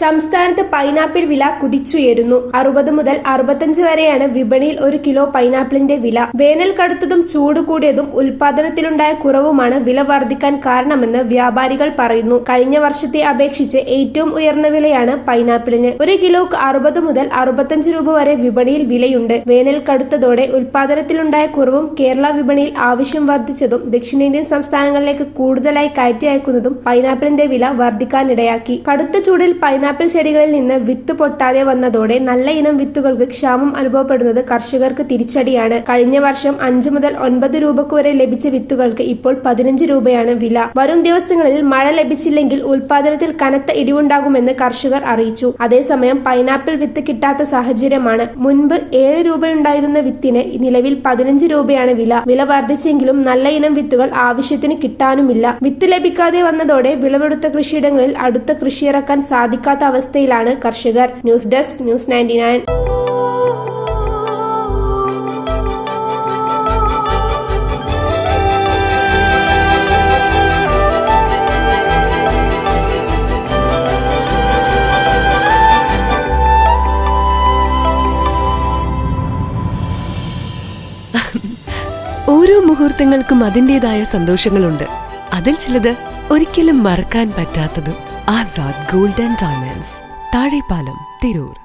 സംസ്ഥാനത്ത് പൈനാപ്പിൾ വില കുതിച്ചുയരുന്നു. അറുപത് മുതൽ അറുപത്തഞ്ച് വരെയാണ് വിപണിയിൽ ഒരു കിലോ പൈനാപ്പിളിന്റെ വില. വേനൽ കടുത്തതും ചൂട് കൂടിയതും ഉൽപാദനത്തിലുണ്ടായ കുറവുമാണ് വില വർദ്ധിക്കാൻ കാരണമെന്ന് വ്യാപാരികൾ പറയുന്നു. കഴിഞ്ഞ വർഷത്തെ അപേക്ഷിച്ച് ഏറ്റവും ഉയർന്ന വിലയാണ് പൈനാപ്പിളിന്. ഒരു കിലോക്ക് അറുപത് മുതൽ അറുപത്തഞ്ച് രൂപ വരെ വിപണിയിൽ വിലയുണ്ട്. വേനൽ കടുത്തതോടെ ഉൽപാദനത്തിലുണ്ടായ കുറവും കേരള വിപണിയിൽ ആവശ്യം വർദ്ധിച്ചതും ദക്ഷിണേന്ത്യൻ സംസ്ഥാനങ്ങളിലേക്ക് കൂടുതലായി കയറ്റി അയക്കുന്നതും പൈനാപ്പിളിന്റെ വില വർദ്ധിക്കാനിടയാക്കി. കടുത്ത ചൂടിൽ പൈനാപ്പിൾ ചെടികളിൽ നിന്ന് വിത്ത് പൊട്ടാതെ വന്നതോടെ നല്ല ഇനം വിത്തുകൾക്ക് ക്ഷാമം അനുഭവപ്പെടുന്നത് കർഷകർക്ക് തിരിച്ചടിയാണ്. കഴിഞ്ഞ വർഷം അഞ്ചു മുതൽ ഒൻപത് രൂപക്ക് വരെ ലഭിച്ച വിത്തുകൾക്ക് ഇപ്പോൾ പതിനഞ്ച് രൂപയാണ് വില. വരും ദിവസങ്ങളിൽ മഴ ലഭിച്ചില്ലെങ്കിൽ ഉൽപാദനത്തിൽ കനത്ത ഇടിവുണ്ടാകുമെന്ന് കർഷകർ അറിയിച്ചു. അതേസമയം പൈനാപ്പിൾ വിത്ത് കിട്ടാത്ത സാഹചര്യമാണ്. മുൻപ് ഏഴ് രൂപയുണ്ടായിരുന്ന വിത്തിന് നിലവിൽ പതിനഞ്ച് രൂപയാണ് വില. വില വർദ്ധിച്ചെങ്കിലും നല്ല ഇനം വിത്തുകൾ ആവശ്യത്തിന് കിട്ടാനുമില്ല. വിത്ത് ലഭിക്കാതെ വന്നതോടെ വിളവെടുത്ത കൃഷിയിടങ്ങളിൽ അടുത്ത കൃഷിയിറക്കാൻ സാധിക്കാത്ത അവസ്ഥയിലാണ് കർഷകർ. News desk news ninety nine. ഓരോ മുഹൂർത്തങ്ങൾക്കും അതിന്റെതായ സന്തോഷങ്ങളുണ്ട്. അതിൽ ചിലത് ഒരിക്കലും മറക്കാൻ പറ്റാത്തതും. Azad golden diamonds Thazhepalam Tirur.